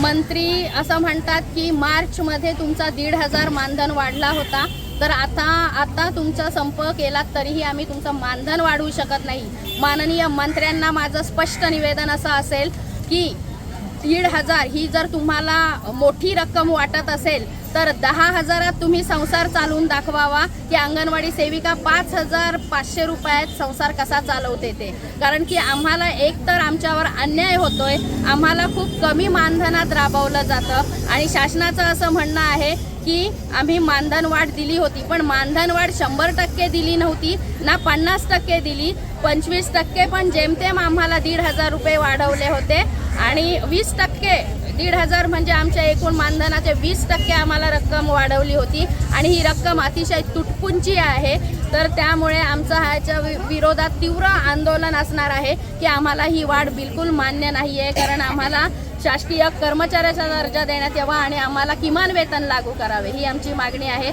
मंत्री असं म्हणतात की मार्चमध्ये तुमचा दीड हजार मानधन वाढला होता. तर आता आता तुमचा संप केला तरीही आम्ही तुमचं मानधन वाढवू शकत नाही. माननीय मंत्र्यांना माझं स्पष्ट निवेदन असं असेल की दीड हजार ही जर तुम्हाला मोठी रक्कम वाटत असेल तर दहा हजारात तुम्ही संसार चालवून दाखवावा की अंगणवाडी सेविका पाच हजार पाचशे रुपयात संसार कसा चालवते ते. कारण की आम्हाला एक तर आमच्यावर अन्याय होतोय आम्हाला खूप कमी मानधनात राबवलं जातं आणि शासनाचं असं म्हणणं आहे की आम्ही मानधनवाढ दिली होती पण मानधनवाढ शंभर टक्के दिली नव्हती ना पन्नास टक्के दिली पंचवीस टक्के पण जेमतेम आम्हाला दीड हजार रुपये वाढवले होते. आणि वीस टक्के दीड हजार म्हणजे आमच्या एकूण मानधनाचे वीस टक्के आम्हाला रक्कम वाढवली होती. आणि ही रक्कम अतिशय तुटपुंची आहे. तर त्यामुळे आमचं ह्याच्या वि- विरोधात तीव्र आंदोलन असणार आहे की आम्हाला ही वाढ बिलकुल मान्य नाही आहे कारण आम्हाला शासकीय कर्मचाऱ्याचा दर्जा देण्यात यावा आणि आम्हाला किमान वेतन लागू करावे ही आमची मागणी आहे.